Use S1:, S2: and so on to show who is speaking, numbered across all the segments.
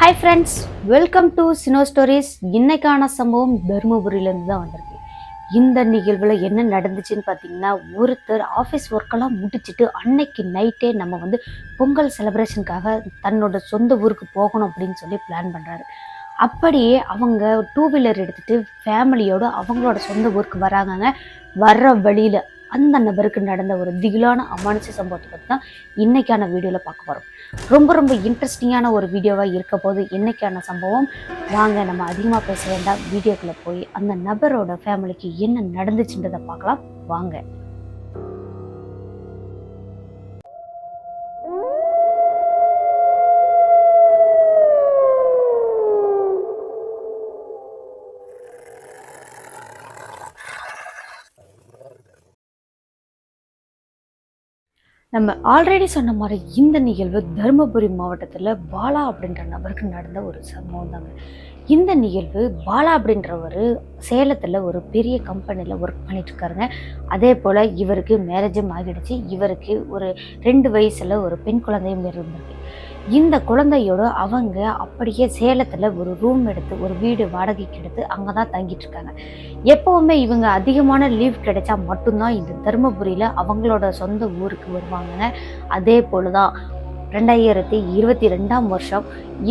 S1: hi friends welcome to Cino stories இன்னைக்கான சம்பவம் தருமபுரியிலேருந்து தான் வந்திருக்கு இந்த நிகழ்வில் என்ன நடந்துச்சுன்னு பார்த்தீங்கன்னா ஒருத்தர் ஆஃபீஸ் ஒர்க்கெல்லாம் முடிச்சுட்டு அன்னைக்கு நைட்டே நம்ம வந்து பொங்கல் செலிப்ரேஷனுக்காக தன்னோட சொந்த ஊருக்கு போகணும் அப்படின்னு சொல்லி பிளான் பண்ணுறாரு அப்படியே அவங்க டூ வீலர் எடுத்துகிட்டு ஃபேமிலியோடு அவங்களோட சொந்த ஊருக்கு வராங்கங்க வர்ற வழியில் அந்த நபருக்கு நடந்த ஒரு திகிலான அமானுஷ சம்பவத்தை பற்றி தான் இன்றைக்கான வீடியோவில் பார்க்க போகிறோம் ரொம்ப ரொம்ப இன்ட்ரெஸ்டிங்கான ஒரு வீடியோவாக இருக்க போது என்றைக்கான சம்பவம் வாங்க நம்ம அதிகமாக பேச வேண்டாம் வீடியோக்குள்ளே போய் அந்த நபரோட ஃபேமிலிக்கு என்ன நடந்துச்சுன்றதை பார்க்கலாம் வாங்க நம்ம ஆல்ரெடி சொன்ன மாதிரி இந்த நிகழ்வு தருமபுரி மாவட்டத்தில் பாலா அப்படின்ற நபருக்கு நடந்த ஒரு சம்பவம் தாங்க இந்த நிகழ்வு பாலா அப்படின்றவர் சேலத்தில் ஒரு பெரிய கம்பெனியில் ஒர்க் இருக்காருங்க அதே போல் இவருக்கு மேரேஜும் ஆகிடுச்சு இவருக்கு ஒரு ரெண்டு வயசில் ஒரு பெண் குழந்தையும் இருந்திருக்கு இந்த குழந்தையோட அவங்க அப்படியே சேலத்தில் ஒரு ரூம் எடுத்து ஒரு வீடு வாடகைக்கு எடுத்து அங்கே தான் தங்கிட்டுருக்காங்க எப்போவுமே இவங்க அதிகமான லீவ் கிடைச்சா மட்டும்தான் இந்த தருமபுரியில் அவங்களோட சொந்த ஊருக்கு வருவாங்க அதே போல் தான் ரெண்டாயிரத்தி இருபத்தி ரெண்டாம் வருஷம்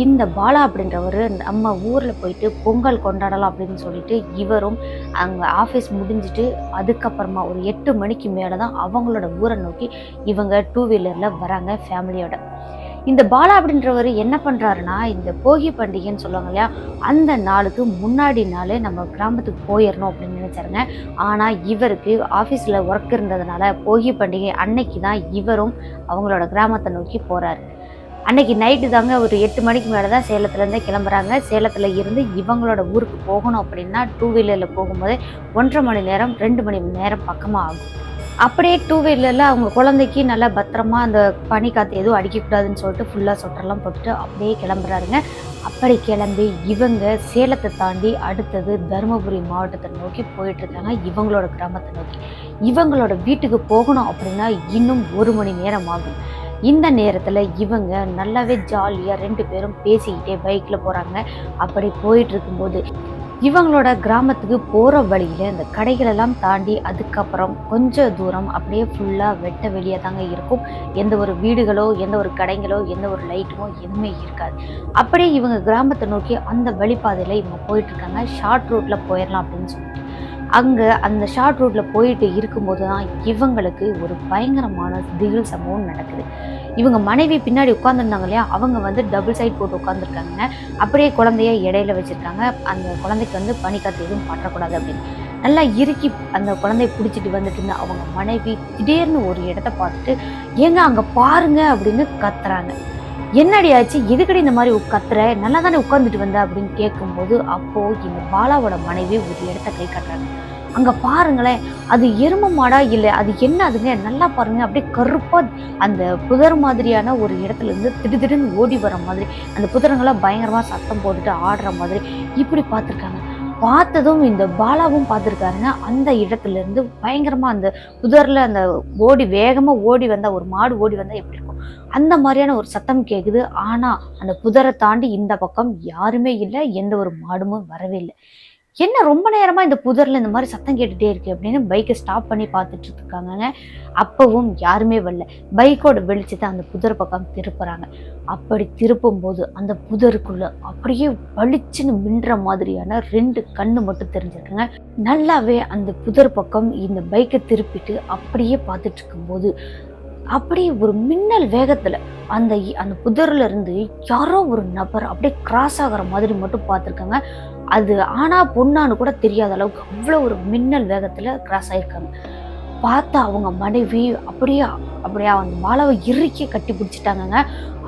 S1: இந்த பாலா அப்படின்றவர் நம்ம ஊரில் போயிட்டு பொங்கல் கொண்டாடலாம் அப்படின்னு சொல்லிட்டு இவரும் அங்கே ஆஃபீஸ் முடிஞ்சிட்டு அதுக்கப்புறமா ஒரு எட்டு மணிக்கு மேலே தான் அவங்களோட ஊரை நோக்கி இவங்க டூ வீலரில் வராங்க ஃபேமிலியோட இந்த பாலா அப்படின்றவர் என்ன பண்ணுறாருன்னா இந்த போகி பண்டிகைன்னு சொல்லுவாங்க இல்லையா அந்த நாளுக்கு முன்னாடி நாளே நம்ம கிராமத்துக்கு போயிடணும் அப்படின்னு நினச்சாருங்க ஆனால் இவருக்கு ஆஃபீஸில் ஒர்க் இருந்ததுனால போகி பண்டிகை அன்னைக்கு தான் இவரும் அவங்களோட கிராமத்தை நோக்கி போகிறாரு அன்னைக்கு நைட்டு தாங்க ஒரு எட்டு மணிக்கு மேலே தான் சேலத்துலேருந்தே கிளம்புறாங்க சேலத்தில் இருந்து இவங்களோட ஊருக்கு போகணும் அப்படின்னா டூ வீலரில் போகும்போது ஒன்றரை மணி நேரம் ரெண்டு மணி நேரம் பக்கமாக ஆகும் அப்படியே டூ வீலரில் அவங்க குழந்தைக்கு நல்லா பத்திரமா அந்த பனி காற்று எதுவும் அடிக்கக்கூடாதுன்னு சொல்லிட்டு ஃபுல்லாக சொட்டரெல்லாம் போட்டுட்டு அப்படியே கிளம்புறாருங்க அப்படி கிளம்பி இவங்க சேலத்தை தாண்டி அடுத்தது தருமபுரி மாவட்டத்தை நோக்கி போயிட்டுருக்காங்க இவங்களோட கிராமத்தை நோக்கி இவங்களோட வீட்டுக்கு போகணும் அப்படின்னா இன்னும் ஒரு மணி நேரம் ஆகும் இந்த நேரத்தில் இவங்க நல்லாவே ஜாலியாக ரெண்டு பேரும் பேசிக்கிட்டே பைக்கில் போகிறாங்க அப்படி போயிட்டு இருக்கும்போது இவங்களோட கிராமத்துக்கு போகிற வழியில் இந்த கடைகளெல்லாம் தாண்டி அதுக்கப்புறம் கொஞ்சம் தூரம் அப்படியே ஃபுல்லாக வெட்ட வெளியே தாங்க இருக்கும் எந்த ஒரு வீடுகளோ எந்த ஒரு கடைகளோ எந்த ஒரு லைட்டுமோ எதுவுமே இருக்காது அப்படியே இவங்க கிராமத்தை நோக்கி அந்த வழிபாதையில் இவங்க போயிட்டுருக்காங்க ஷார்ட் ரூட்டில் போயிடலாம் அப்படின்னு சொல்லிட்டு அங்கே அந்த ஷார்ட் ரூட்டில் போயிட்டு இருக்கும்போது தான் இவங்களுக்கு ஒரு பயங்கரமான திகில் சம்பவம் நடக்குது இவங்க மனைவி பின்னாடி உட்காந்துருந்தாங்க இல்லையா அவங்க வந்து டபுள் சைட் போட்டு உட்காந்துருக்காங்க அப்படியே குழந்தைய இடையில வச்சுருக்காங்க அந்த குழந்தைக்கு வந்து பனிக்காத்து எதுவும் பற்றக்கூடாது அப்படின்னு நல்லா இறுக்கி அந்த குழந்தைய பிடிச்சிட்டு வந்துட்டு இருந்த அவங்க மனைவி திடீர்னு ஒரு இடத்த பார்த்துட்டு ஏங்க அங்கே பாருங்க அப்படின்னு கத்துறாங்க என்னடி ஆச்சு எதுக்கடி இந்த மாதிரி கத்துற நல்லா தானே உட்காந்துட்டு வந்த அப்படின்னு கேட்கும்போது அப்போது இந்த பாலாவோட மனைவி ஒரு இடத்த கை கட்டுறாங்க அங்கே பாருங்களேன் அது எரும மாடா இல்லை அது என்ன அதுங்க நல்லா பாருங்க அப்படியே கருப்பாக அந்த புதர் மாதிரியான ஒரு இடத்துல இருந்து திடுதிடுன்னு ஓடி வர மாதிரி அந்த புதரங்களாம் பயங்கரமாக சத்தம் போட்டுட்டு ஆடுற மாதிரி இப்படி பார்த்துருக்காங்க பார்த்ததும் இந்த பாலாவும் பார்த்துருக்காருங்க அந்த இடத்துலேருந்து பயங்கரமாக அந்த புதரில் அந்த ஓடி வேகமாக ஓடி வந்தால் ஒரு மாடு ஓடி வந்தால் எப்படி இருக்கும் அந்த மாதிரியான ஒரு சத்தம் கேட்குது ஆனால் அந்த புதரை தாண்டி இந்த பக்கம் யாருமே இல்லை எந்த ஒரு மாடுமும் வரவே இல்லை என்ன ரொம்ப நேரமாக இந்த புதரில் இந்த மாதிரி சத்தம் கேட்டுகிட்டே இருக்குது அப்படின்னு பைக்கை ஸ்டாப் பண்ணி பார்த்துட்டு இருக்காங்க அப்பவும் யாருமே வரல பைக்கோட வெளிச்சத்தை அந்த புதர் பக்கம் திருப்புறாங்க அப்படி திருப்பும்போது அந்த புதருக்குள்ளே அப்படியே வலிச்சுன்னு மின்ற மாதிரியான ரெண்டு கண்ணு மட்டும் தெரிஞ்சிருக்காங்க நல்லாவே அந்த புதர் பக்கம் இந்த பைக்கை திருப்பிட்டு அப்படியே பார்த்துட்டு இருக்கும்போது அப்படியே ஒரு மின்னல் வேகத்தில் அந்த அந்த புதர்லேருந்து இருந்து யாரோ ஒரு நபர் அப்படியே கிராஸ் ஆகிற மாதிரி மட்டும் பார்த்துருக்காங்க அது ஆனா பொண்ணான்னு கூட தெரியாத அளவுக்கு அவ்வளோ ஒரு மின்னல் வேகத்தில் கிராஸ் ஆகிருக்காங்க பார்த்தா அவங்க மனைவி அப்படியே அப்படியே அந்த மாலாவை இறுக்கி கட்டி பிடிச்சிட்டாங்கங்க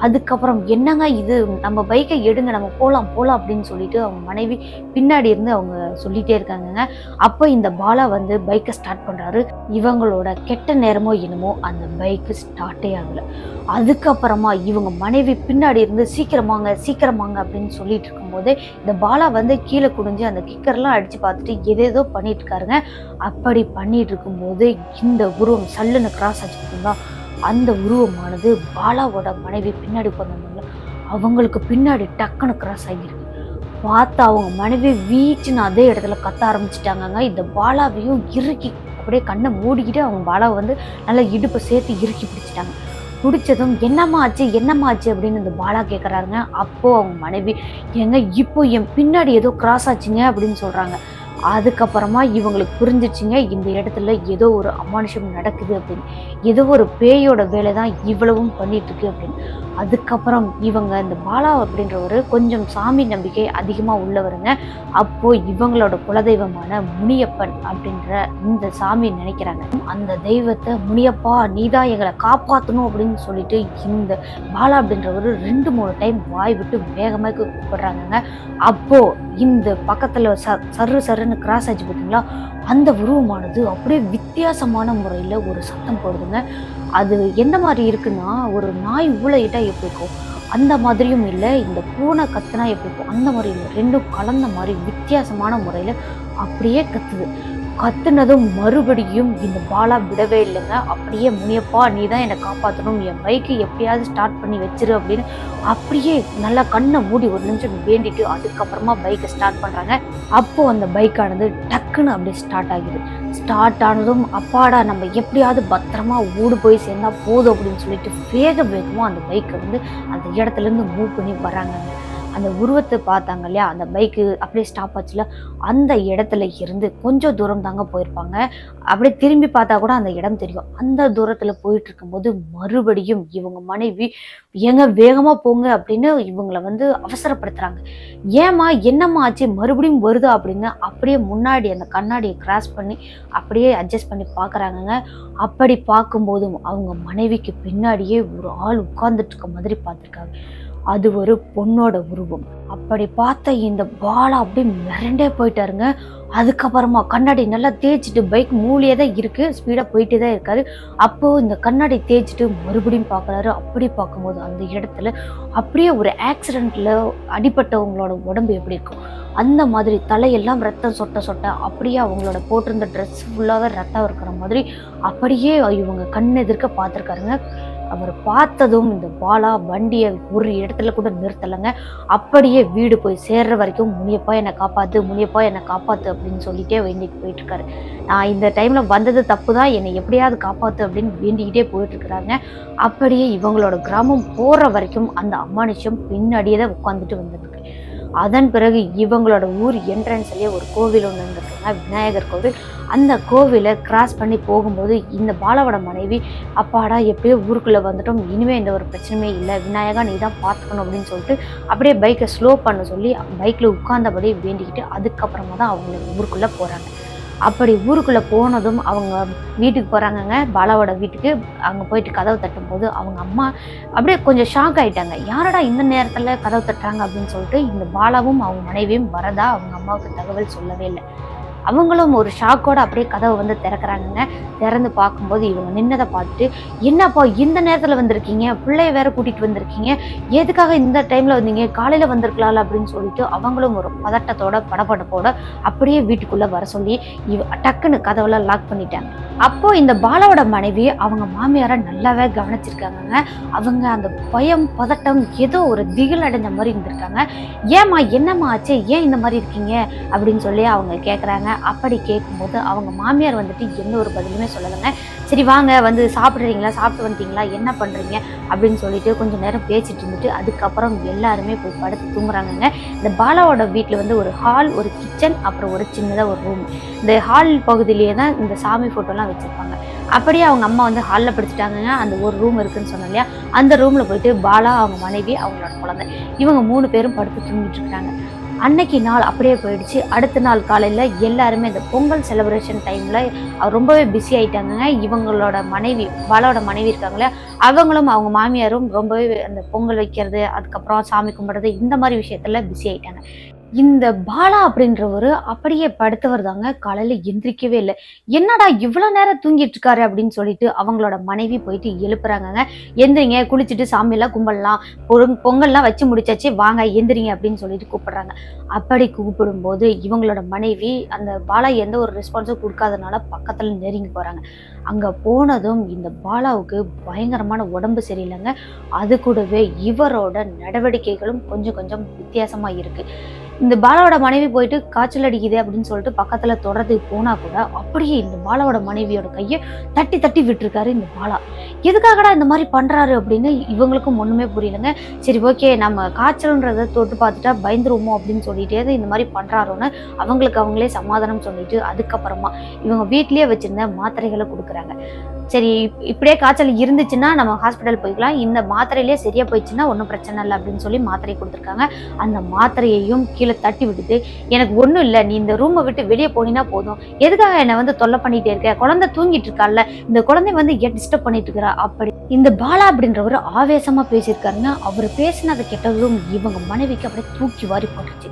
S1: அதுக்கப்புறம் என்னங்க இது நம்ம பைக்கை எடுங்க நம்ம போகலாம் போகலாம் அப்படின்னு சொல்லிட்டு அவங்க மனைவி பின்னாடி இருந்து அவங்க சொல்லிகிட்டே இருக்காங்கங்க அப்போ இந்த பாலா வந்து பைக்கை ஸ்டார்ட் பண்ணுறாரு இவங்களோட கெட்ட நேரமோ என்னமோ அந்த பைக்கு ஸ்டார்ட்டே ஆகலை அதுக்கப்புறமா இவங்க மனைவி பின்னாடி இருந்து சீக்கிரமாங்க சீக்கிரமாங்க அப்படின்னு சொல்லிட்டு இருக்கும்போது இந்த பாலா வந்து கீழே குடிஞ்சு அந்த கிக்கர்லாம் அடித்து பார்த்துட்டு எதேதோ பண்ணிட்டு இருக்காருங்க அப்படி பண்ணிட்டு இருக்கும்போது இந்த உருவம் சல்லுன்னு கிராஸ் அடிச்சுட்டு பார்த்தீங்களா அந்த உருவமானது பாலாவோட மனைவி பின்னாடி உட்காந்துருந்தாங்க அவங்களுக்கு பின்னாடி டக்குன்னு கிராஸ் ஆகிருக்கு பார்த்து அவங்க மனைவி வீச்சுன்னு அதே இடத்துல கத்த ஆரம்பிச்சிட்டாங்கங்க இந்த பாலாவையும் இறுக்கி அப்படியே கண்ணை மூடிக்கிட்டு அவங்க பாலாவை வந்து நல்லா இடுப்பை சேர்த்து இறுக்கி பிடிச்சிட்டாங்க பிடிச்சதும் என்னம்மா ஆச்சு என்னம்மா ஆச்சு அப்படின்னு இந்த பாலா கேட்குறாருங்க அப்போது அவங்க மனைவி ஏங்க இப்போ என் பின்னாடி ஏதோ கிராஸ் ஆச்சுங்க அப்படின்னு சொல்கிறாங்க அதுக்கப்புறமா இவங்களுக்கு புரிஞ்சிச்சுங்க இந்த இடத்துல ஏதோ ஒரு அமானுஷம் நடக்குது அப்படின்னு ஏதோ ஒரு பேயோட வேலை தான் இவ்வளவும் பண்ணிட்டுருக்கு அப்படின்னு அதுக்கப்புறம் இவங்க இந்த பாலா அப்படின்றவர் கொஞ்சம் சாமி நம்பிக்கை அதிகமாக உள்ளவருங்க அப்போது இவங்களோட குலதெய்வமான முனியப்பன் அப்படின்ற இந்த சாமி நினைக்கிறாங்க அந்த தெய்வத்தை முனியப்பா நீதான் எங்களை காப்பாற்றணும் அப்படின்னு சொல்லிட்டு இந்த பாலா அப்படின்றவர் ரெண்டு மூணு டைம் வாய் விட்டு வேகமாக கூப்பிடுறாங்க அப்போது இந்த பக்கத்தில் ச சரு சரு திடீர்னு கிராஸ் ஆச்சு பார்த்தீங்களா அந்த உருவமானது அப்படியே வித்தியாசமான முறையில் ஒரு சத்தம் போடுதுங்க அது எந்த மாதிரி இருக்குன்னா ஒரு நாய் ஊழையிட்டா எப்படி இருக்கும் அந்த மாதிரியும் இல்லை இந்த பூனை கத்துனா எப்படி இருக்கும் அந்த மாதிரி இல்லை ரெண்டும் கலந்த மாதிரி வித்தியாசமான முறையில் அப்படியே கத்துது கத்துனதும் மறுபடியும் இந்த பாலா விடவே இல்லைங்க அப்படியே முனியப்பா நீ தான் என்னை காப்பாற்றணும் என் பைக்கு எப்படியாவது ஸ்டார்ட் பண்ணி வச்சிரு அப்படின்னு அப்படியே நல்லா கண்ணை மூடி ஒரு நிமிஷம் வேண்டிட்டு அதுக்கப்புறமா பைக்கை ஸ்டார்ட் பண்ணுறாங்க அப்போது அந்த பைக்கானது டக்குன்னு அப்படியே ஸ்டார்ட் ஆகிடுது ஸ்டார்ட் ஆனதும் அப்பாடா நம்ம எப்படியாவது பத்திரமா ஓடு போய் சேர்ந்தால் போதும் அப்படின்னு சொல்லிட்டு வேக வேகமாக அந்த பைக்கை வந்து அந்த இடத்துலேருந்து மூவ் பண்ணி வராங்க அந்த உருவத்தை பார்த்தாங்க இல்லையா அந்த பைக்கு அப்படியே ஸ்டாப் ஆச்சுல அந்த இடத்துல இருந்து கொஞ்சம் தூரம் தாங்க போயிருப்பாங்க அப்படியே திரும்பி பார்த்தா கூட அந்த இடம் தெரியும் அந்த தூரத்தில் போயிட்டு இருக்கும்போது மறுபடியும் இவங்க மனைவி ஏங்க வேகமாக போங்க அப்படின்னு இவங்களை வந்து அவசரப்படுத்துறாங்க ஏமா என்னம்மா ஆச்சு மறுபடியும் வருதா அப்படின்னு அப்படியே முன்னாடி அந்த கண்ணாடியை கிராஸ் பண்ணி அப்படியே அட்ஜஸ்ட் பண்ணி பார்க்குறாங்கங்க அப்படி பார்க்கும்போதும் அவங்க மனைவிக்கு பின்னாடியே ஒரு ஆள் உட்கார்ந்துட்டு இருக்க மாதிரி பார்த்துருக்காங்க அது ஒரு பொண்ணோட உருவம் அப்படி பார்த்த இந்த பாலா அப்படி மிரண்டே போயிட்டாருங்க அதுக்கப்புறமா கண்ணாடி நல்லா தேய்ச்சிட்டு பைக் மூலியே தான் இருக்குது ஸ்பீடாக போயிட்டே தான் இருக்காரு அப்போது இந்த கண்ணாடி தேய்ச்சிட்டு மறுபடியும் பார்க்குறாரு அப்படி பார்க்கும்போது அந்த இடத்துல அப்படியே ஒரு ஆக்சிடெண்ட்டில் அடிப்பட்டவங்களோட உடம்பு எப்படி இருக்கும் அந்த மாதிரி தலையெல்லாம் ரத்தம் சொட்ட சொட்ட அப்படியே அவங்களோட போட்டிருந்த ட்ரெஸ் ஃபுல்லாக ரத்தம் இருக்கிற மாதிரி அப்படியே இவங்க கண் எதிர்க்க பார்த்துருக்காருங்க அவர் பார்த்ததும் இந்த பாலா வண்டியை ஒரு இடத்துல கூட நிறுத்தலைங்க அப்படியே வீடு போய் சேர்ற வரைக்கும் முனியப்பா என்னை காப்பாற்று முனியப்பா என்னை காப்பாற்று அப்படின்னு சொல்லிட்டே வேண்டிட்டு போயிட்டுருக்காரு நான் இந்த டைமில் வந்தது தப்பு தான் என்னை எப்படியாவது காப்பாற்று அப்படின்னு வேண்டிக்கிட்டே போயிட்டுருக்குறாங்க அப்படியே இவங்களோட கிராமம் போகிற வரைக்கும் அந்த அம்மானிஷம் பின்னாடியே தான் உட்காந்துட்டு வந்துருக்கு அதன் பிறகு இவங்களோட ஊர் என்ட்ரன்ஸ்லேயே ஒரு கோவில் ஒன்று இருந்திருக்குங்க விநாயகர் கோவில் அந்த கோவிலை கிராஸ் பண்ணி போகும்போது இந்த பாலவட மனைவி அப்பாடா எப்படியோ ஊருக்குள்ளே வந்துட்டோம் இனிமேல் எந்த ஒரு பிரச்சனையுமே இல்லை விநாயகா நீ தான் பார்த்துக்கணும் அப்படின்னு சொல்லிட்டு அப்படியே பைக்கை ஸ்லோ பண்ண சொல்லி பைக்கில் உட்கார்ந்தபடி வேண்டிக்கிட்டு அதுக்கப்புறமா தான் அவங்க ஊருக்குள்ளே போகிறாங்க அப்படி ஊருக்குள்ளே போனதும் அவங்க வீட்டுக்கு போகிறாங்கங்க பாலாவோட வீட்டுக்கு அங்கே போயிட்டு கதவு தட்டும்போது அவங்க அம்மா அப்படியே கொஞ்சம் ஷாக் ஆகிட்டாங்க யாரடா இந்த நேரத்தில் கதவு தட்டுறாங்க அப்படின்னு சொல்லிட்டு இந்த பாலாவும் அவங்க மனைவியும் வரதா அவங்க அம்மாவுக்கு தகவல் சொல்லவே இல்லை அவங்களும் ஒரு ஷாக்கோட அப்படியே கதவை வந்து திறக்கிறாங்க திறந்து பார்க்கும்போது இவங்க நின்னதை பார்த்துட்டு என்னப்பா இந்த நேரத்தில் வந்திருக்கீங்க பிள்ளைய வேற கூட்டிகிட்டு வந்திருக்கீங்க எதுக்காக இந்த டைமில் வந்தீங்க காலையில் வந்திருக்கலாம்ல அப்படின்னு சொல்லிட்டு அவங்களும் ஒரு பதட்டத்தோட படப்படப்போட அப்படியே வீட்டுக்குள்ளே வர சொல்லி இவ டக்குன்னு கதவெல்லாம் லாக் பண்ணிட்டாங்க அப்போ இந்த பாலாவோட மனைவி அவங்க மாமியாரை நல்லாவே கவனிச்சிருக்காங்க அவங்க அந்த பயம் பதட்டம் ஏதோ ஒரு திகில் அடைஞ்ச மாதிரி இருந்திருக்காங்க ஏமா என்னம்மா ஆச்சு ஏன் இந்த மாதிரி இருக்கீங்க அப்படின்னு சொல்லி அவங்க கேட்குறாங்க அப்படி கேட்கும்போது அவங்க மாமியார் வந்துட்டு எந்த ஒரு பதிலுமே சொல்லலைங்க சரி வாங்க வந்து சாப்பிட்றீங்களா சாப்பிட்டு வந்துட்டீங்களா என்ன பண்ணுறீங்க அப்படின்னு சொல்லிட்டு கொஞ்சம் நேரம் பேசிட்டு இருந்துட்டு அதுக்கப்புறம் எல்லாருமே போய் படுத்து தூங்குறாங்கங்க இந்த பாலாவோட வீட்டில் வந்து ஒரு ஹால் ஒரு கிச்சன் அப்புறம் ஒரு சின்னதாக ஒரு ரூம் இந்த ஹால் பகுதியிலே தான் இந்த சாமி ஃபோட்டோலாம் வச்சுருப்பாங்க அப்படியே அவங்க அம்மா வந்து ஹாலில் படிச்சுட்டாங்கங்க அந்த ஒரு ரூம் இருக்குன்னு சொன்னோம் இல்லையா அந்த ரூமில் போயிட்டு பாலா அவங்க மனைவி அவங்களோட குழந்தை இவங்க மூணு பேரும் படுத்து தூங்கிட்டு அன்னைக்கு நாள் அப்படியே போயிடுச்சு அடுத்த நாள் காலையில் எல்லாருமே இந்த பொங்கல் செலிப்ரேஷன் டைமில் ரொம்பவே பிஸி ஆகிட்டாங்க இவங்களோட மனைவி பாலோட மனைவி இருக்காங்களே அவங்களும் அவங்க மாமியாரும் ரொம்பவே அந்த பொங்கல் வைக்கிறது அதுக்கப்புறம் சாமி கும்பிட்றது இந்த மாதிரி விஷயத்தில் பிஸி ஆகிட்டாங்க இந்த பாலா அப்படின்றவர் அப்படியே படுத்தவர் தாங்க காலையில் எந்திரிக்கவே இல்லை என்னடா இவ்வளோ நேரம் தூங்கிட்டு இருக்காரு அப்படின்னு சொல்லிட்டு அவங்களோட மனைவி போயிட்டு எழுப்புறாங்கங்க எந்திரிங்க குளிச்சுட்டு சாமியெல்லாம் கும்பலாம் பொங்கல்லாம் வச்சு முடிச்சாச்சு வாங்க எந்திரிங்க அப்படின்னு சொல்லிட்டு கூப்பிடுறாங்க அப்படி கூப்பிடும்போது இவங்களோட மனைவி அந்த பாலா எந்த ஒரு ரெஸ்பான்ஸும் கொடுக்காதனால பக்கத்தில் நெருங்கி போகிறாங்க அங்கே போனதும் இந்த பாலாவுக்கு பயங்கரமான உடம்பு சரியில்லைங்க அது கூடவே இவரோட நடவடிக்கைகளும் கொஞ்சம் கொஞ்சம் வித்தியாசமாக இருக்குது இந்த பாலாவோட மனைவி போயிட்டு காய்ச்சல் அடிக்குது அப்படின்னு சொல்லிட்டு பக்கத்துல தொடர்ந்து போனா கூட அப்படியே இந்த பாலாவோட மனைவியோட கையை தட்டி தட்டி விட்டுருக்காரு இந்த பாலா எதுக்காகடா இந்த மாதிரி பண்றாரு அப்படின்னு இவங்களுக்கும் ஒண்ணுமே புரியலங்க சரி ஓகே நம்ம காய்ச்சல்ன்றத தொட்டு பார்த்துட்டா பயந்துருவோமோ அப்படின்னு சொல்லிட்டே இந்த மாதிரி பண்றாரோன்னு அவங்களுக்கு அவங்களே சமாதானம் சொல்லிட்டு அதுக்கப்புறமா இவங்க வீட்லயே வச்சிருந்த மாத்திரைகளை கொடுக்குறாங்க சரி இப்படியே காய்ச்சல் இருந்துச்சுன்னா நம்ம ஹாஸ்பிட்டல் போய்க்கலாம் இந்த மாத்திரையிலே சரியாக போயிடுச்சுன்னா ஒன்றும் பிரச்சனை இல்லை அப்படின்னு சொல்லி மாத்திரை கொடுத்துருக்காங்க அந்த மாத்திரையையும் கீழே தட்டி விட்டுட்டு எனக்கு ஒன்றும் இல்லை நீ இந்த ரூமை விட்டு வெளியே போனீங்கன்னா போதும் எதுக்காக என்னை வந்து தொல்லை பண்ணிகிட்டே இருக்க குழந்தை தூங்கிட்டு இருக்கால இந்த குழந்தை வந்து ஏன் டிஸ்டர்ப் பண்ணிட்டு இருக்கிறா அப்படி இந்த பாலா அப்படின்றவர் ஆவேசமாக பேசியிருக்காருன்னா அவர் பேசினதை கெட்டதும் இவங்க மனைவிக்கு அப்படியே தூக்கி வாரி போட்டுருச்சு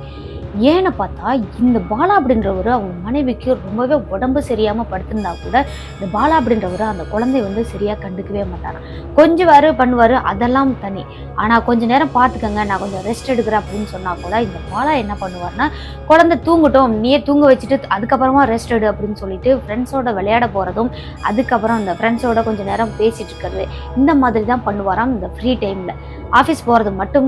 S1: ஏன்னு பார்த்தா இந்த பாலா அப்படின்றவர் அவங்க மனைவிக்கு ரொம்பவே உடம்பு சரியாமல் படுத்திருந்தா கூட இந்த பாலா அப்படின்றவர் அந்த குழந்தைய வந்து சரியாக கண்டுக்கவே மாட்டாரான் கொஞ்சம் வேறு பண்ணுவார் அதெல்லாம் தனி ஆனால் கொஞ்சம் நேரம் பார்த்துக்கோங்க நான் கொஞ்சம் ரெஸ்ட் எடுக்கிறேன் அப்படின்னு சொன்னால் கூட இந்த பாலா என்ன பண்ணுவார்னா குழந்தை தூங்கட்டும் நீயே தூங்க வச்சுட்டு அதுக்கப்புறமா ரெஸ்ட் எடு அப்படின்னு சொல்லிட்டு ஃப்ரெண்ட்ஸோட விளையாட போகிறதும் அதுக்கப்புறம் அந்த ஃப்ரெண்ட்ஸோட கொஞ்சம் நேரம் பேசிகிட்டு இருக்கிறது இந்த மாதிரி தான் பண்ணுவாராம் இந்த ஃப்ரீ டைமில் ஆஃபீஸ் போகிறது மட்டும்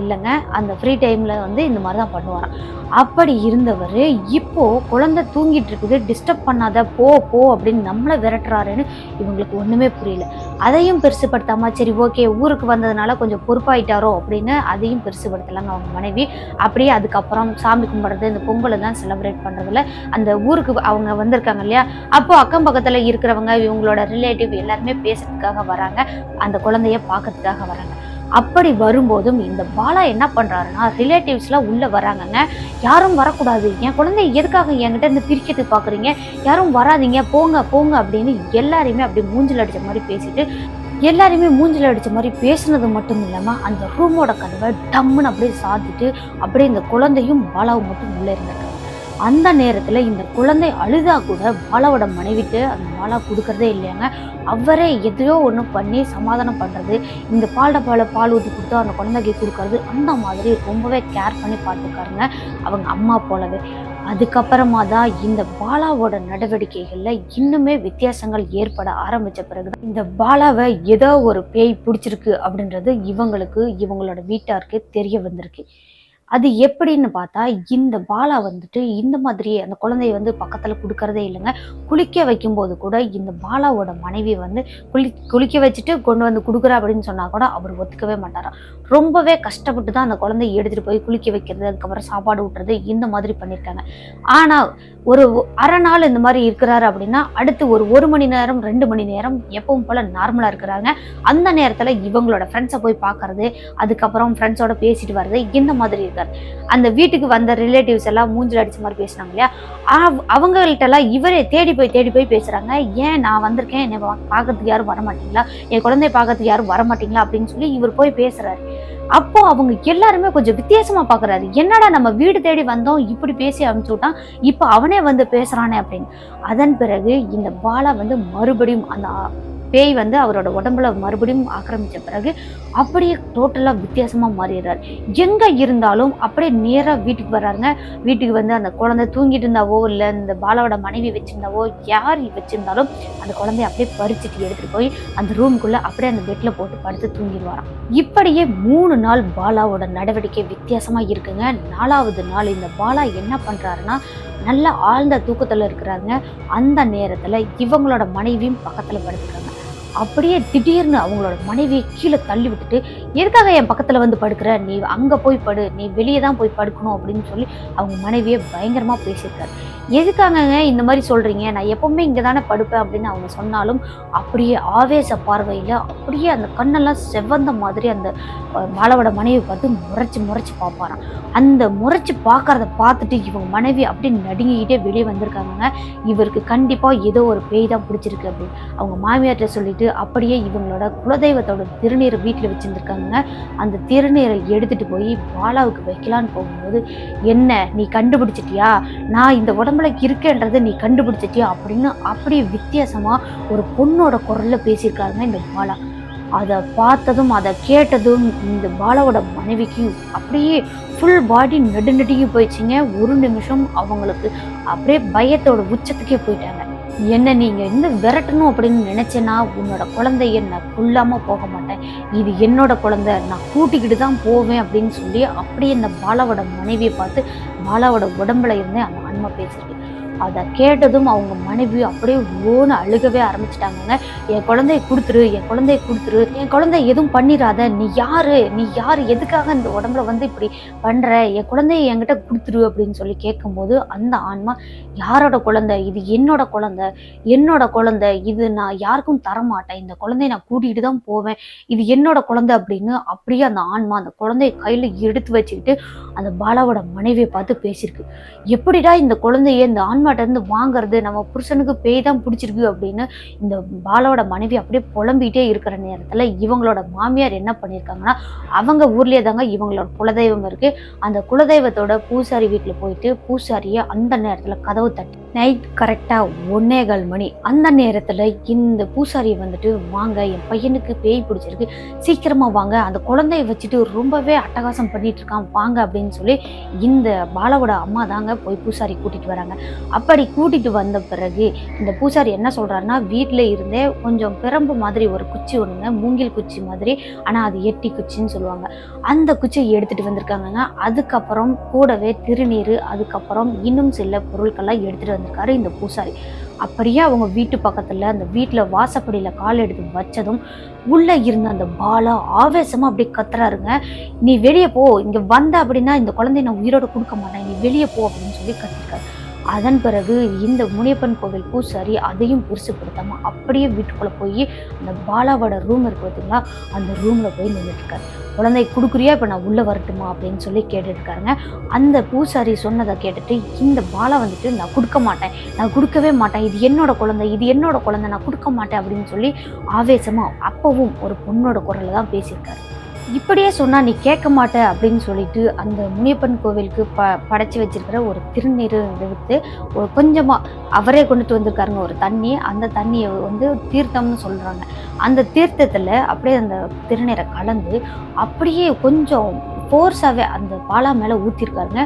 S1: இல்லைங்க அந்த ஃப்ரீ டைமில் வந்து இந்த மாதிரி தான் பண்ணுவாராம் அப்படி இருந்தவர் இப்போது குழந்தை தூங்கிட்டு இருக்குது டிஸ்டர்ப் பண்ணாத போ போ அப்படின்னு நம்மளை விரட்டுறாருன்னு இவங்களுக்கு ஒன்றுமே புரியல அதையும் பெருசுப்படுத்தாமல் சரி ஓகே ஊருக்கு வந்ததுனால கொஞ்சம் பொறுப்பாயிட்டாரோ அப்படின்னு அதையும் பெருசுப்படுத்தலாங்க அவங்க மனைவி அப்படியே அதுக்கப்புறம் சாமி கும்பிட்றது இந்த பொங்கலை தான் செலிப்ரேட் பண்ணுறதுல அந்த ஊருக்கு அவங்க வந்திருக்காங்க இல்லையா அப்போது அக்கம் பக்கத்தில் இருக்கிறவங்க இவங்களோட ரிலேட்டிவ் எல்லாருமே பேசுறதுக்காக வராங்க அந்த குழந்தைய பார்க்கறதுக்காக வராங்க அப்படி வரும்போதும் இந்த பாலா என்ன பண்ணுறாருன்னா ரிலேட்டிவ்ஸ்லாம் உள்ளே வராங்கங்க யாரும் வரக்கூடாது என் குழந்தை எதுக்காக என்கிட்ட இருந்து பிரிக்கிறது பார்க்குறீங்க யாரும் வராதிங்க போங்க போங்க அப்படின்னு எல்லாரையுமே அப்படி மூஞ்சில் அடித்த மாதிரி பேசிட்டு எல்லாருமே மூஞ்சில் அடித்த மாதிரி பேசுனது மட்டும் இல்லாமல் அந்த ரூமோட கதவை டம்முன்னு அப்படியே சாத்திட்டு அப்படியே இந்த குழந்தையும் பாலாவும் மட்டும் உள்ளே இருந்தாங்க அந்த நேரத்தில் இந்த குழந்தை அழுதா கூட பாலாவோட மனைவிட்டு அந்த பாலா கொடுக்கறதே இல்லையாங்க அவரே எதையோ ஒன்று பண்ணி சமாதானம் பண்ணுறது இந்த பால்ட பாலை பால் ஊற்றி கொடுத்து அந்த குழந்தைக்கு கொடுக்கறது அந்த மாதிரி ரொம்பவே கேர் பண்ணி பார்த்துக்காருங்க அவங்க அம்மா போலவே அதுக்கப்புறமா தான் இந்த பாலாவோட நடவடிக்கைகளில் இன்னுமே வித்தியாசங்கள் ஏற்பட ஆரம்பித்த பிறகு இந்த பாலாவை ஏதோ ஒரு பேய் பிடிச்சிருக்கு அப்படின்றது இவங்களுக்கு இவங்களோட வீட்டாருக்கு தெரிய வந்திருக்கு அது எப்படின்னு பார்த்தா இந்த பாலா வந்துட்டு இந்த மாதிரி அந்த குழந்தைய வந்து பக்கத்துல குடுக்கறதே இல்லைங்க குளிக்க வைக்கும்போது கூட இந்த பாலாவோட மனைவி வந்து குளி குளிக்க வச்சுட்டு கொண்டு வந்து குடுக்குறா அப்படின்னு சொன்னா கூட அவர் ஒத்துக்கவே மாட்டாரா ரொம்பவே கஷ்டப்பட்டு தான் அந்த குழந்தைய எடுத்துகிட்டு போய் குளிக்க வைக்கிறது அதுக்கப்புறம் சாப்பாடு ஊட்டுறது இந்த மாதிரி பண்ணியிருக்காங்க ஆனால் ஒரு அரை நாள் இந்த மாதிரி இருக்கிறாரு அப்படின்னா அடுத்து ஒரு ஒரு மணி நேரம் ரெண்டு மணி நேரம் எப்பவும் போல் நார்மலாக இருக்கிறாங்க அந்த நேரத்தில் இவங்களோட ஃப்ரெண்ட்ஸை போய் பார்க்கறது அதுக்கப்புறம் ஃப்ரெண்ட்ஸோட பேசிட்டு வர்றது இந்த மாதிரி இருக்கார் அந்த வீட்டுக்கு வந்த ரிலேட்டிவ்ஸ் எல்லாம் மூஞ்சில் அடித்த மாதிரி பேசினாங்க இல்லையா அவங்கள்ட்டெல்லாம் இவரே தேடி போய் தேடி போய் பேசுகிறாங்க ஏன் நான் வந்திருக்கேன் என்னை பார்க்கறதுக்கு யாரும் வர மாட்டிங்களா என் குழந்தைய பார்க்கறதுக்கு யாரும் வர மாட்டிங்களா அப்படின்னு சொல்லி இவர் போய் பேசுகிறாரு அப்போ அவங்க எல்லாருமே கொஞ்சம் வித்தியாசமா பாக்குறாரு என்னடா நம்ம வீடு தேடி வந்தோம் இப்படி பேசி அனுப்பிச்சு விட்டான் இப்ப அவனே வந்து பேசுறானே அப்படின்னு அதன் பிறகு இந்த பாலா வந்து மறுபடியும் அந்த பேய் வந்து அவரோட உடம்புல மறுபடியும் ஆக்கிரமிச்ச பிறகு அப்படியே டோட்டலாக வித்தியாசமாக மாறிடுறாரு எங்கே இருந்தாலும் அப்படியே நேராக வீட்டுக்கு வர்றாருங்க வீட்டுக்கு வந்து அந்த குழந்தை தூங்கிட்டு இருந்தாவோ இல்லை இந்த பாலாவோட மனைவி வச்சுருந்தாவோ யார் வச்சுருந்தாலும் அந்த குழந்தைய அப்படியே பறிச்சுட்டு எடுத்துகிட்டு போய் அந்த ரூமுக்குள்ளே அப்படியே அந்த பெட்டில் போட்டு படுத்து தூங்கிடுவாராம் இப்படியே மூணு நாள் பாலாவோட நடவடிக்கை வித்தியாசமாக இருக்குங்க நாலாவது நாள் இந்த பாலா என்ன பண்ணுறாருன்னா நல்லா ஆழ்ந்த தூக்கத்தில் இருக்கிறாங்க அந்த நேரத்தில் இவங்களோட மனைவியும் பக்கத்தில் படுத்துக்கிறாங்க அப்படியே திடீர்னு அவங்களோட மனைவியை கீழே தள்ளி விட்டுட்டு எதுக்காக என் பக்கத்தில் வந்து படுக்கிற நீ அங்கே போய் படு நீ வெளியே தான் போய் படுக்கணும் அப்படின்னு சொல்லி அவங்க மனைவியை பயங்கரமாக பேசியிருக்காரு எதுக்காகங்க இந்த மாதிரி சொல்கிறீங்க நான் எப்போவுமே இங்கே தானே படுப்பேன் அப்படின்னு அவங்க சொன்னாலும் அப்படியே ஆவேச பார்வையில் அப்படியே அந்த கண்ணெல்லாம் செவ்வந்த மாதிரி அந்த மாலவோட மனைவி பார்த்து முறைச்சி முறைச்சி பார்ப்பாராம் அந்த முறைச்சி பார்க்குறத பார்த்துட்டு இவங்க மனைவி அப்படியே நடுங்கிக்கிட்டே வெளியே வந்திருக்காங்க இவருக்கு கண்டிப்பாக ஏதோ ஒரு பேய் தான் பிடிச்சிருக்கு அப்படின்னு அவங்க மாமியார்கிட்ட சொல்லிட்டு அப்படியே இவங்களோட குலதெய்வத்தோட திருநீரை வீட்டில் வச்சுருந்துருக்காங்க அந்த திருநீரை எடுத்துகிட்டு போய் பாலாவுக்கு வைக்கலான்னு போகும்போது என்ன நீ கண்டுபிடிச்சிட்டியா நான் இந்த உடம்பு உடம்புல இருக்கேன்றதை நீ கண்டுபிடிச்சிட்டியா அப்படின்னு அப்படியே வித்தியாசமாக ஒரு பொண்ணோட குரலில் பேசியிருக்காருங்க இந்த பாலா அதை பார்த்ததும் அதை கேட்டதும் இந்த பாலாவோட மனைவிக்கு அப்படியே ஃபுல் பாடி நெடுநெடுங்கி போயிடுச்சிங்க ஒரு நிமிஷம் அவங்களுக்கு அப்படியே பயத்தோட உச்சத்துக்கே போயிட்டாங்க என்னை நீங்கள் என்ன விரட்டணும் அப்படின்னு நினச்சேன்னா உன்னோட குழந்தைய நான் புல்லாம போக மாட்டேன் இது என்னோட குழந்தை நான் கூட்டிக்கிட்டு தான் போவேன் அப்படின்னு சொல்லி அப்படியே இந்த பாலாவோட மனைவியை பார்த்து பாலாவோட உடம்புல இருந்தே அந்த அன்மை பேசுகிறேன் அதை கேட்டதும் அவங்க மனைவி அப்படியே ஓன்னு அழுகவே ஆரம்பிச்சிட்டாங்கங்க என் குழந்தைய கொடுத்துரு என் குழந்தைய கொடுத்துரு என் குழந்தை எதுவும் பண்ணிடாத நீ யாரு நீ யார் எதுக்காக இந்த உடம்புல வந்து இப்படி பண்ற என் குழந்தைய என்கிட்ட கொடுத்துரு அப்படின்னு சொல்லி கேட்கும்போது அந்த ஆன்மா யாரோட குழந்தை இது என்னோட குழந்தை என்னோட குழந்தை இது நான் யாருக்கும் தரமாட்டேன் இந்த குழந்தைய நான் கூட்டிகிட்டு தான் போவேன் இது என்னோட குழந்தை அப்படின்னு அப்படியே அந்த ஆன்மா அந்த குழந்தைய கையில் எடுத்து வச்சுக்கிட்டு அந்த பாலாவோட மனைவியை பார்த்து பேசியிருக்கு எப்படிடா இந்த குழந்தைய இந்த ஆன்மா மாட்டேருந்து வாங்குறது நம்ம புருஷனுக்கு பேய் தான் பிடிச்சிருக்கு அப்படின்னு இந்த பாலோட மனைவி அப்படியே புலம்பிகிட்டே இருக்கிற நேரத்தில் இவங்களோட மாமியார் என்ன பண்ணியிருக்காங்கன்னா அவங்க ஊர்லேயே தாங்க இவங்களோட குலதெய்வம் இருக்குது அந்த குலதெய்வத்தோட பூசாரி வீட்டில் போயிட்டு பூசாரியை அந்த நேரத்தில் கதவு தட்டி நைட் கரெக்டாக ஒன்னே கால் மணி அந்த நேரத்தில் இந்த பூசாரி வந்துட்டு வாங்க என் பையனுக்கு பேய் பிடிச்சிருக்கு சீக்கிரமாக வாங்க அந்த குழந்தைய வச்சுட்டு ரொம்பவே அட்டகாசம் பண்ணிட்டு இருக்கான் வாங்க அப்படின்னு சொல்லி இந்த பாலவோட அம்மா தாங்க போய் பூசாரி கூட்டிகிட்டு வராங்க அப்படி கூட்டிகிட்டு வந்த பிறகு இந்த பூசாரி என்ன சொல்கிறாருன்னா வீட்டில் இருந்தே கொஞ்சம் பிரம்பு மாதிரி ஒரு குச்சி ஒன்றுங்க மூங்கில் குச்சி மாதிரி ஆனால் அது எட்டி குச்சின்னு சொல்லுவாங்க அந்த குச்சியை எடுத்துகிட்டு வந்திருக்காங்கங்க அதுக்கப்புறம் கூடவே திருநீர் அதுக்கப்புறம் இன்னும் சில பொருட்கள்லாம் எடுத்துகிட்டு வந்திருக்காரு இந்த பூசாரி அப்படியே அவங்க வீட்டு பக்கத்தில் அந்த வீட்டில் வாசப்படியில கால் எடுத்து வச்சதும் உள்ளே இருந்த அந்த பாலா ஆவேசமாக அப்படி கத்துறாருங்க நீ வெளியே போ இங்கே வந்த அப்படின்னா இந்த குழந்தைய நான் உயிரோட கொடுக்க மாட்டேன் நீ வெளியே போ அப்படின்னு சொல்லி கத்திருக்காரு அதன் பிறகு இந்த முனியப்பன் கோவில் பூசாரி அதையும் பெருசுப்படுத்தாமல் அப்படியே வீட்டுக்குள்ளே போய் அந்த பாலாவோட ரூம் இருக்குது பார்த்தீங்களா அந்த ரூமில் போய் நின்றுட்டுருக்காரு குழந்தை கொடுக்குறியா இப்போ நான் உள்ளே வரட்டுமா அப்படின்னு சொல்லி கேட்டுட்ருக்காருங்க அந்த பூசாரி சொன்னதை கேட்டுட்டு இந்த பாலா வந்துட்டு நான் கொடுக்க மாட்டேன் நான் கொடுக்கவே மாட்டேன் இது என்னோட குழந்தை இது என்னோட குழந்தை நான் கொடுக்க மாட்டேன் அப்படின்னு சொல்லி ஆவேசமாக அப்பவும் ஒரு பொண்ணோட குரலில் தான் பேசியிருக்காரு இப்படியே சொன்னால் நீ கேட்க மாட்ட அப்படின்னு சொல்லிட்டு அந்த முனியப்பன் கோவிலுக்கு ப படைச்சி வச்சிருக்கிற ஒரு திருநீர் எடுத்து ஒரு கொஞ்சமாக அவரே கொண்டுட்டு வந்திருக்காருங்க ஒரு தண்ணி அந்த தண்ணியை வந்து தீர்த்தம்னு சொல்கிறாங்க அந்த தீர்த்தத்தில் அப்படியே அந்த திருநீரை கலந்து அப்படியே கொஞ்சம் ஃபோர்ஸாகவே அந்த பாலா மேலே ஊற்றிருக்காருங்க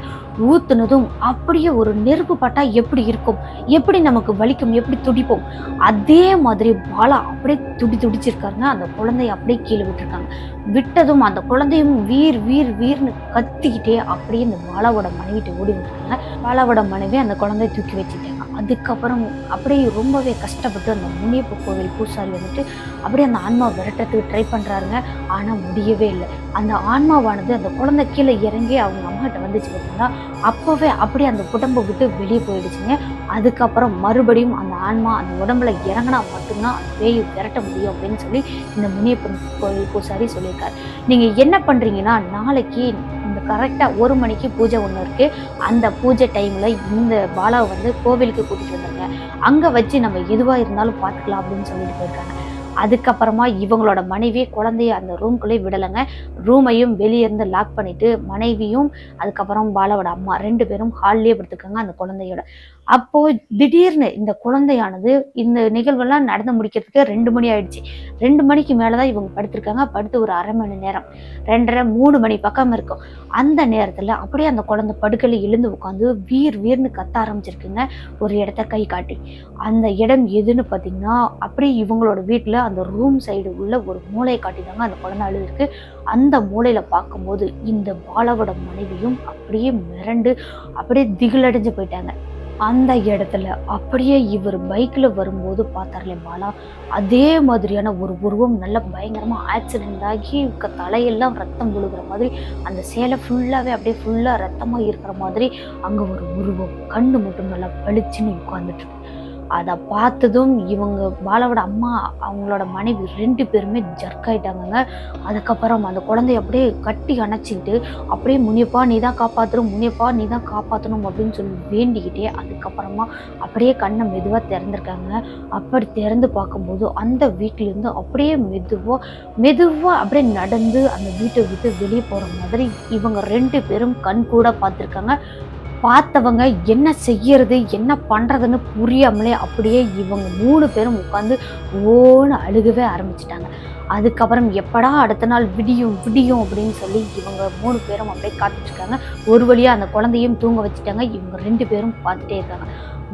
S1: ஊற்றுனதும் அப்படியே ஒரு நெருப்பு பட்டா எப்படி இருக்கும் எப்படி நமக்கு வலிக்கும் எப்படி துடிப்போம் அதே மாதிரி பாலா அப்படியே துடி துடிச்சிருக்காருங்க அந்த குழந்தைய அப்படியே கீழே விட்டுருக்காங்க விட்டதும் அந்த குழந்தையும் வீர் வீர் வீர்னு கத்திக்கிட்டே அப்படியே இந்த பாலாவோட மனைவிட்டு ஓடி விட்டுருக்காங்க பாலாவோட மனைவி அந்த குழந்தைய தூக்கி வச்சுட்டாங்க அதுக்கப்புறம் அப்படியே ரொம்பவே கஷ்டப்பட்டு அந்த முனியப்பு கோவில் பூசாரி வந்துட்டு அப்படியே அந்த ஆன்மா விரட்டத்துக்கு ட்ரை பண்ணுறாருங்க ஆனால் முடியவே இல்லை அந்த ஆன்மாவானது அந்த குழந்தை கீழே இறங்கி அவங்க அம்மாட்ட வந்துச்சு பார்த்தீங்கன்னா அப்போவே அப்படியே அந்த உடம்பை விட்டு வெளியே போயிடுச்சுங்க அதுக்கப்புறம் மறுபடியும் அந்த ஆன்மா அந்த உடம்புல இறங்கினா மட்டும்தான் அந்த பேயை விரட்ட முடியும் அப்படின்னு சொல்லி இந்த முனியப்பன் கோயில் பூசாரி சொல்லியிருக்காரு நீங்கள் என்ன பண்ணுறீங்கன்னா நாளைக்கு இந்த கரெக்டாக ஒரு மணிக்கு பூஜை ஒன்று இருக்குது அந்த பூஜை டைமில் இந்த பாலாவை வந்து கோவிலுக்கு கூட்டிகிட்டு வந்தாங்க அங்கே வச்சு நம்ம எதுவாக இருந்தாலும் பார்த்துக்கலாம் அப்படின்னு சொல்லிட்டு போயிருக்காங்க அதுக்கப்புறமா இவங்களோட மனைவி குழந்தைய அந்த ரூம்குள்ளே விடலைங்க ரூமையும் வெளியேருந்து லாக் பண்ணிவிட்டு மனைவியும் அதுக்கப்புறம் பாலாவோட அம்மா ரெண்டு பேரும் ஹால்லேயே படுத்துக்கோங்க அந்த குழந்தையோட அப்போ திடீர்னு இந்த குழந்தையானது இந்த நிகழ்வெல்லாம் நடந்து முடிக்கிறதுக்கு ரெண்டு மணி ஆயிடுச்சு ரெண்டு மணிக்கு மேலதான் இவங்க படுத்திருக்காங்க படுத்து ஒரு அரை மணி நேரம் ரெண்டரை மூணு மணி பக்கம் இருக்கும் அந்த நேரத்துல அப்படியே அந்த குழந்தை படுக்கையில எழுந்து உட்காந்து வீர் வீர்னு கத்த ஆரம்பிச்சிருக்குங்க ஒரு இடத்த கை காட்டி அந்த இடம் எதுன்னு பார்த்தீங்கன்னா அப்படியே இவங்களோட வீட்டில் அந்த ரூம் சைடு உள்ள ஒரு மூளையை காட்டிதாங்க அந்த குழந்தை அழுதுருக்கு அந்த மூளையில பார்க்கும்போது இந்த பாலவோட மனைவியும் அப்படியே மிரண்டு அப்படியே திகிலடைஞ்சு போயிட்டாங்க அந்த இடத்துல அப்படியே இவர் பைக்கில் வரும்போது பார்த்தார்லே பாலா அதே மாதிரியான ஒரு உருவம் நல்லா பயங்கரமாக ஆக்சிடெண்ட் ஆகி தலையெல்லாம் ரத்தம் விழுகிற மாதிரி அந்த சேலை ஃபுல்லாகவே அப்படியே ஃபுல்லாக ரத்தமாக இருக்கிற மாதிரி அங்கே ஒரு உருவம் கண்ணு மட்டும் நல்லா பளிச்சுன்னு உட்காந்துட்டு அதை பார்த்ததும் இவங்க பாலாவோட அம்மா அவங்களோட மனைவி ரெண்டு பேருமே ஜர்க் ஆகிட்டாங்கங்க அதுக்கப்புறம் அந்த குழந்தைய அப்படியே கட்டி அணைச்சிக்கிட்டு அப்படியே முனியப்பா நீ தான் காப்பாற்றணும் முனியப்பா நீ தான் காப்பாற்றணும் அப்படின்னு சொல்லி வேண்டிக்கிட்டே அதுக்கப்புறமா அப்படியே கண்ணை மெதுவாக திறந்துருக்காங்க அப்படி திறந்து பார்க்கும்போது அந்த வீட்டிலேருந்து அப்படியே மெதுவாக மெதுவாக அப்படியே நடந்து அந்த வீட்டை விட்டு வெளியே போகிற மாதிரி இவங்க ரெண்டு பேரும் கண் கூட பார்த்துருக்காங்க பார்த்தவங்க என்ன செய்யறது என்ன பண்ணுறதுன்னு புரியாமலே அப்படியே இவங்க மூணு பேரும் உட்காந்து ஓன்னு அழுகவே ஆரம்பிச்சிட்டாங்க அதுக்கப்புறம் எப்படா அடுத்த நாள் விடியும் விடியும் அப்படின்னு சொல்லி இவங்க மூணு பேரும் அப்படியே காத்துட்ருக்காங்க ஒரு வழியாக அந்த குழந்தையும் தூங்க வச்சுட்டாங்க இவங்க ரெண்டு பேரும் பார்த்துட்டே இருக்காங்க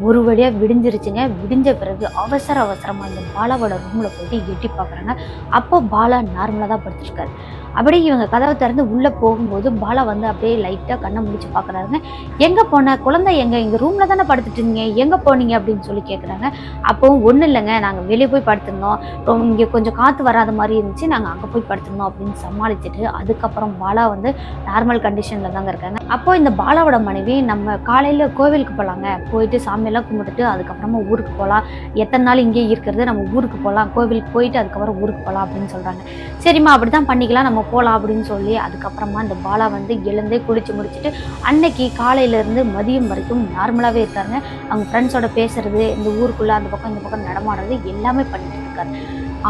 S1: ஒரு வழியாக விடிஞ்சிருச்சுங்க விடிஞ்ச பிறகு அவசர அவசரமாக அந்த பாலாவோட ரூமில் போயிட்டு எட்டி பார்க்குறாங்க அப்போ பாலா நார்மலாக தான் படுத்துருக்காரு அப்படியே இவங்க கதவை திறந்து உள்ளே போகும்போது பாலா வந்து அப்படியே லைட்டாக கண்ணை முடிச்சு பார்க்குறாருங்க எங்கே போன குழந்தை எங்கே எங்கள் ரூமில் தானே படுத்துட்டு இருந்தீங்க எங்கே போனீங்க அப்படின்னு சொல்லி கேட்குறாங்க அப்போவும் ஒன்றும் இல்லைங்க நாங்கள் வெளியே போய் படுத்துருந்தோம் இங்கே கொஞ்சம் காற்று வராத மாதிரி இருந்துச்சு நாங்கள் அங்கே போய் படுத்துருந்தோம் அப்படின்னு சமாளிச்சுட்டு அதுக்கப்புறம் பாலா வந்து நார்மல் கண்டிஷனில் தாங்க இருக்காங்க அப்போது இந்த பாலாவோட மனைவி நம்ம காலையில் கோவிலுக்கு போகலாங்க போயிட்டு சாமியெல்லாம் கும்பிட்டுட்டு அதுக்கப்புறமா ஊருக்கு போகலாம் எத்தனை நாள் இங்கேயே இருக்கிறது நம்ம ஊருக்கு போகலாம் கோவிலுக்கு போயிட்டு அதுக்கப்புறம் ஊருக்கு போகலாம் அப்படின்னு சொல்கிறாங்க சரிம்மா அப்படி தான் பண்ணிக்கலாம் நம்ம போகலாம் அப்படின்னு சொல்லி அதுக்கப்புறமா அந்த பாலா வந்து எழுந்தே குளித்து முடிச்சுட்டு அன்னைக்கு காலையிலேருந்து மதியம் வரைக்கும் நார்மலாகவே இருக்காருங்க அவங்க ஃப்ரெண்ட்ஸோட பேசுறது இந்த ஊருக்குள்ளே அந்த பக்கம் இந்த பக்கம் நடமாடுறது எல்லாமே பண்ணிட்டு இருக்காரு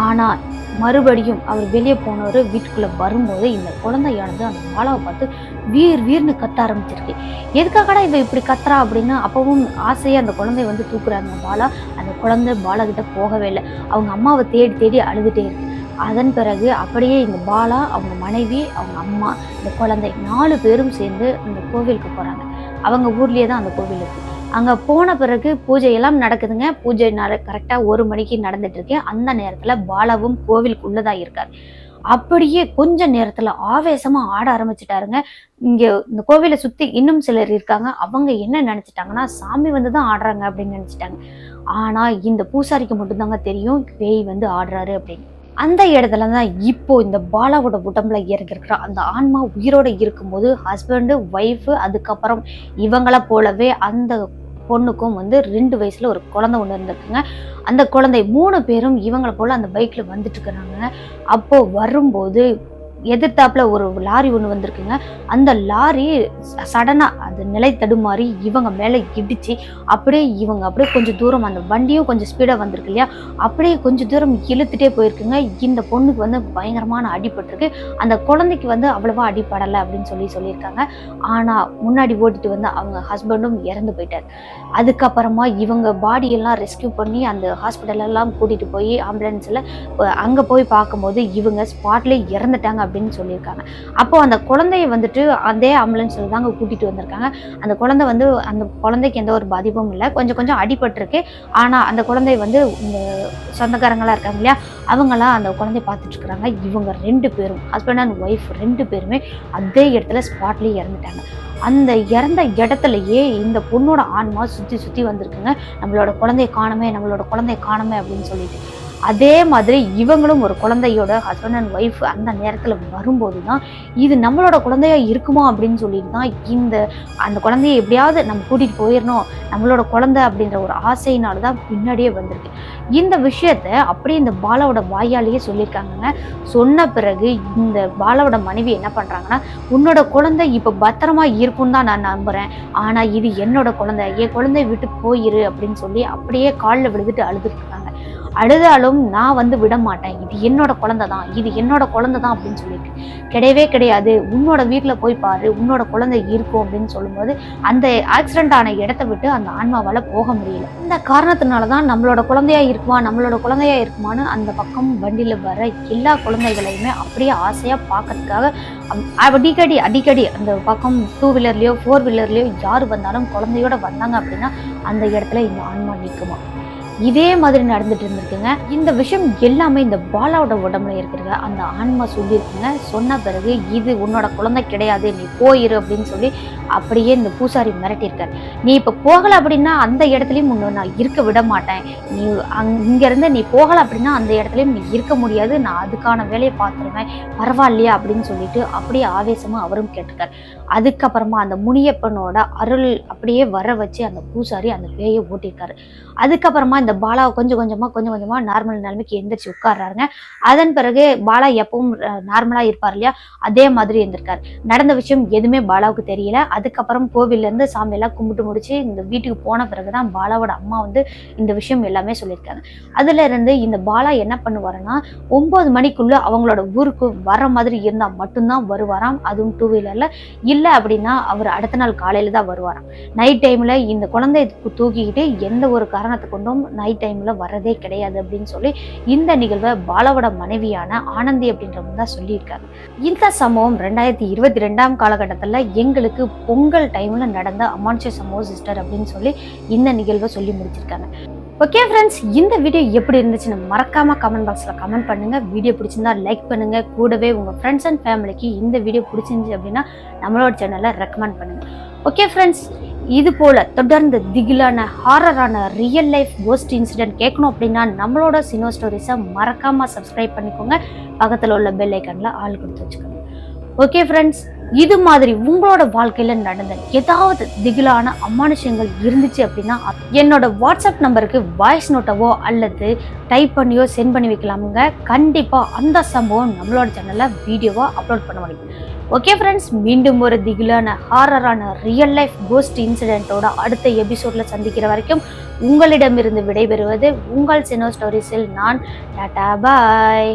S1: ஆனால் மறுபடியும் அவர் வெளியே போனவர் வீட்டுக்குள்ளே வரும்போது இந்த குழந்தையானது அந்த பாலாவை பார்த்து வீர் வீர்னு கத்த ஆரம்பிச்சிருக்கு எதுக்காகடா இவ இப்படி கத்துறா அப்படின்னா அப்பவும் ஆசையாக அந்த குழந்தைய வந்து தூக்குறாங்க பாலா அந்த குழந்தை பாலா கிட்ட போகவே இல்லை அவங்க அம்மாவை தேடி தேடி அழுதுகிட்டே இருக்கு அதன் பிறகு அப்படியே இந்த பாலா அவங்க மனைவி அவங்க அம்மா இந்த குழந்தை நாலு பேரும் சேர்ந்து இந்த கோவிலுக்கு போகிறாங்க அவங்க ஊர்லேயே தான் அந்த கோவில் இருக்குது அங்கே போன பிறகு பூஜையெல்லாம் நடக்குதுங்க பூஜை ந கரெக்டாக ஒரு மணிக்கு நடந்துட்டுருக்கு அந்த நேரத்தில் பாலாவும் கோவிலுக்குள்ளே தான் இருக்கார் அப்படியே கொஞ்ச நேரத்தில் ஆவேசமாக ஆட ஆரம்பிச்சிட்டாருங்க இங்கே இந்த கோவிலை சுற்றி இன்னும் சிலர் இருக்காங்க அவங்க என்ன நினச்சிட்டாங்கன்னா சாமி வந்து தான் ஆடுறாங்க அப்படின்னு நினச்சிட்டாங்க ஆனால் இந்த பூசாரிக்கு மட்டும்தாங்க தெரியும் பேய் வந்து ஆடுறாரு அப்படின்னு அந்த இடத்துல தான் இப்போ இந்த பாலாவோட உடம்புல இறங்கிருக்கிற அந்த ஆன்மா உயிரோட இருக்கும்போது ஹஸ்பண்டு ஒய்ஃபு அதுக்கப்புறம் இவங்கள போலவே அந்த பொண்ணுக்கும் வந்து ரெண்டு வயசுல ஒரு குழந்தை ஒன்று இருந்திருக்குங்க அந்த குழந்தை மூணு பேரும் இவங்களை போல அந்த பைக்ல வந்துட்டு இருக்கிறாங்க அப்போ வரும்போது எதிர்த்தாப்பில் ஒரு லாரி ஒன்று வந்திருக்குங்க அந்த லாரி சடனாக அது நிலை தடுமாறி இவங்க மேலே இடித்து அப்படியே இவங்க அப்படியே கொஞ்சம் தூரம் அந்த வண்டியும் கொஞ்சம் ஸ்பீடாக வந்திருக்கு இல்லையா அப்படியே கொஞ்சம் தூரம் இழுத்துட்டே போயிருக்குங்க இந்த பொண்ணுக்கு வந்து பயங்கரமான அடிபட்டிருக்கு அந்த குழந்தைக்கு வந்து அவ்வளோவா அடிப்படலை அப்படின்னு சொல்லி சொல்லியிருக்காங்க ஆனால் முன்னாடி ஓட்டிட்டு வந்து அவங்க ஹஸ்பண்டும் இறந்து போயிட்டார் அதுக்கப்புறமா இவங்க பாடியெல்லாம் ரெஸ்கியூ பண்ணி அந்த ஹாஸ்பிட்டலெல்லாம் கூட்டிகிட்டு போய் ஆம்புலன்ஸில் அங்கே போய் பார்க்கும்போது இவங்க ஸ்பாட்லேயே இறந்துட்டாங்க அப்படின்னு சொல்லியிருக்காங்க அப்போ அந்த குழந்தைய வந்துட்டு அதே ஆம்புலன்ஸில் தாங்க கூட்டிகிட்டு வந்திருக்காங்க அந்த குழந்தை வந்து அந்த குழந்தைக்கு எந்த ஒரு பாதிப்பும் இல்லை கொஞ்சம் கொஞ்சம் அடிபட்டிருக்கு ஆனால் அந்த குழந்தை வந்து இந்த சொந்தக்காரங்களாக இருக்காங்க இல்லையா அவங்களாம் அந்த குழந்தைய பார்த்துட்ருக்குறாங்க இவங்க ரெண்டு பேரும் ஹஸ்பண்ட் அண்ட் ஒய்ஃப் ரெண்டு பேருமே அதே இடத்துல ஸ்பாட்லேயே இறந்துட்டாங்க அந்த இறந்த இடத்துலையே இந்த பொண்ணோட ஆன்மா சுற்றி சுற்றி வந்திருக்குங்க நம்மளோட குழந்தைய காணமே நம்மளோட குழந்தைய காணமே அப்படின்னு சொல்லிட்டு அதே மாதிரி இவங்களும் ஒரு குழந்தையோட ஹஸ்பண்ட் அண்ட் ஒய்ஃப் அந்த நேரத்தில் வரும்போது தான் இது நம்மளோட குழந்தையா இருக்குமா அப்படின்னு சொல்லிட்டு தான் இந்த அந்த குழந்தைய எப்படியாவது நம்ம கூட்டிகிட்டு போயிடணும் நம்மளோட குழந்தை அப்படின்ற ஒரு ஆசையினால தான் பின்னாடியே வந்திருக்கு இந்த விஷயத்த அப்படியே இந்த பாலாவோட வாயாலேயே சொல்லியிருக்காங்கங்க சொன்ன பிறகு இந்த பாலாவோட மனைவி என்ன பண்ணுறாங்கன்னா உன்னோட குழந்தை இப்போ பத்திரமா இருக்கும்னு தான் நான் நம்புகிறேன் ஆனால் இது என்னோட குழந்தை என் குழந்தைய விட்டு போயிரு அப்படின்னு சொல்லி அப்படியே காலில் விழுதுட்டு அழுதுட்டு அழுதாலும் நான் வந்து விட மாட்டேன் இது என்னோட குழந்தை தான் இது என்னோட குழந்தை தான் அப்படின்னு சொல்லியிருக்கு கிடையவே கிடையாது உன்னோட வீட்டில் போய் பாரு உன்னோட குழந்தை இருக்கும் அப்படின்னு சொல்லும்போது அந்த ஆக்சிடென்ட் ஆன இடத்த விட்டு அந்த ஆன்மாவால் போக முடியல இந்த காரணத்தினால தான் நம்மளோட குழந்தையா இருக்குமா நம்மளோட குழந்தையா இருக்குமான்னு அந்த பக்கம் வண்டியில் வர எல்லா குழந்தைகளையுமே அப்படியே ஆசையாக பார்க்கறதுக்காக அடிக்கடி அடிக்கடி அந்த பக்கம் டூ வீலர்லேயோ ஃபோர் வீலர்லேயோ யார் வந்தாலும் குழந்தையோட வந்தாங்க அப்படின்னா அந்த இடத்துல இந்த ஆன்மா நிற்குமா இதே மாதிரி நடந்துட்டு இருந்திருக்குங்க இந்த விஷயம் எல்லாமே இந்த பாலாவோட உடம்புல இருக்கிற அந்த ஆன்மா சொல்லியிருக்குங்க சொன்ன பிறகு இது உன்னோட குழந்தை கிடையாது நீ போயிரு அப்படின்னு சொல்லி அப்படியே இந்த பூசாரி மிரட்டியிருக்கார் நீ இப்போ போகலை அப்படின்னா அந்த இடத்துலையும் உன்னை நான் இருக்க விட மாட்டேன் நீ அங் இங்கேருந்து நீ போகலை அப்படின்னா அந்த இடத்துலையும் நீ இருக்க முடியாது நான் அதுக்கான வேலையை பார்த்துருவேன் பரவாயில்லையா அப்படின்னு சொல்லிட்டு அப்படியே ஆவேசமாக அவரும் கேட்டிருக்கார் அதுக்கப்புறமா அந்த முனியப்பனோட அருள் அப்படியே வர வச்சு அந்த பூசாரி அந்த பேயை ஓட்டியிருக்காரு அதுக்கப்புறமா இந்த பாலாவை கொஞ்சம் கொஞ்சமாக கொஞ்சம் கொஞ்சமாக நார்மல் நிலைமைக்கு எந்திரிச்சு உட்கார்றாருங்க அதன் பிறகு பாலா எப்பவும் நார்மலாக இருப்பார் இல்லையா அதே மாதிரி எழுந்திருக்காரு நடந்த விஷயம் எதுவுமே பாலாவுக்கு தெரியல அதுக்கப்புறம் கோவிலேருந்து சாமியெல்லாம் கும்பிட்டு முடிச்சு இந்த வீட்டுக்கு போன பிறகு தான் பாலாவோட அம்மா வந்து இந்த விஷயம் எல்லாமே சொல்லியிருக்காங்க அதுல இருந்து இந்த பாலா என்ன பண்ணுவாருன்னா ஒம்பது மணிக்குள்ளே அவங்களோட ஊருக்கு வர மாதிரி இருந்தால் மட்டும்தான் வருவாராம் அதுவும் டூ வீலரில் இல்லை அப்படின்னா அவர் அடுத்த நாள் காலையில் தான் வருவாராம் நைட் டைமில் இந்த குழந்தை தூக்கிக்கிட்டு எந்த ஒரு காரணத்தை கொண்டும் நைட் டைமில் வரதே கிடையாது அப்படின்னு சொல்லி இந்த நிகழ்வை பாலவட மனைவியான ஆனந்தி அப்படின்றவங்க தான் சொல்லியிருக்காங்க இந்த சம்பவம் ரெண்டாயிரத்தி இருபத்தி ரெண்டாம் காலகட்டத்தில் எங்களுக்கு பொங்கல் டைமில் நடந்த அமான்ஷ சமோ சிஸ்டர் அப்படின்னு சொல்லி இந்த நிகழ்வை சொல்லி முடிச்சிருக்காங்க ஓகே ஃப்ரெண்ட்ஸ் இந்த வீடியோ எப்படி இருந்துச்சுன்னு மறக்காம கமெண்ட் பாக்ஸில் கமெண்ட் பண்ணுங்க வீடியோ பிடிச்சிருந்தா லைக் பண்ணுங்க கூடவே உங்கள் ஃப்ரெண்ட்ஸ் அண்ட் ஃபேமிலிக்கு இந்த வீடியோ பிடிச்சிருந்து அப்படின்னா நம்மளோட சேனலை ரெக்கமெண்ட் பண்ணுங்க ஓகே ஃப்ரெண்ட்ஸ் இது போல் தொடர்ந்து திகிலான ஹாரரான ரியல் லைஃப் கோஸ்ட் இன்சிடென்ட் கேட்கணும் அப்படின்னா நம்மளோட சினோ ஸ்டோரிஸை மறக்காமல் சப்ஸ்கிரைப் பண்ணிக்கோங்க பக்கத்தில் உள்ள பெல் ஐக்கனில் ஆள் கொடுத்து வச்சுக்கோங்க ஓகே ஃப்ரெண்ட்ஸ் இது மாதிரி உங்களோட வாழ்க்கையில நடந்த ஏதாவது திகிலான அமானுஷங்கள் இருந்துச்சு அப்படின்னா என்னோட வாட்ஸ்அப் நம்பருக்கு வாய்ஸ் நோட்டவோ அல்லது டைப் பண்ணியோ சென்ட் பண்ணி வைக்கலாமுங்க கண்டிப்பா அந்த சம்பவம் நம்மளோட சேனல்ல வீடியோவா அப்லோட் பண்ண முடியும் ஓகே ஃப்ரெண்ட்ஸ் மீண்டும் ஒரு திகிலான ஹாரரான ரியல் லைஃப் கோஸ்ட் இன்சிடென்ட்டோட அடுத்த எபிசோடில் சந்திக்கிற வரைக்கும் உங்களிடமிருந்து விடைபெறுவது உங்கள் சினோ ஸ்டோரிஸில் நான் டாட்டா பாய்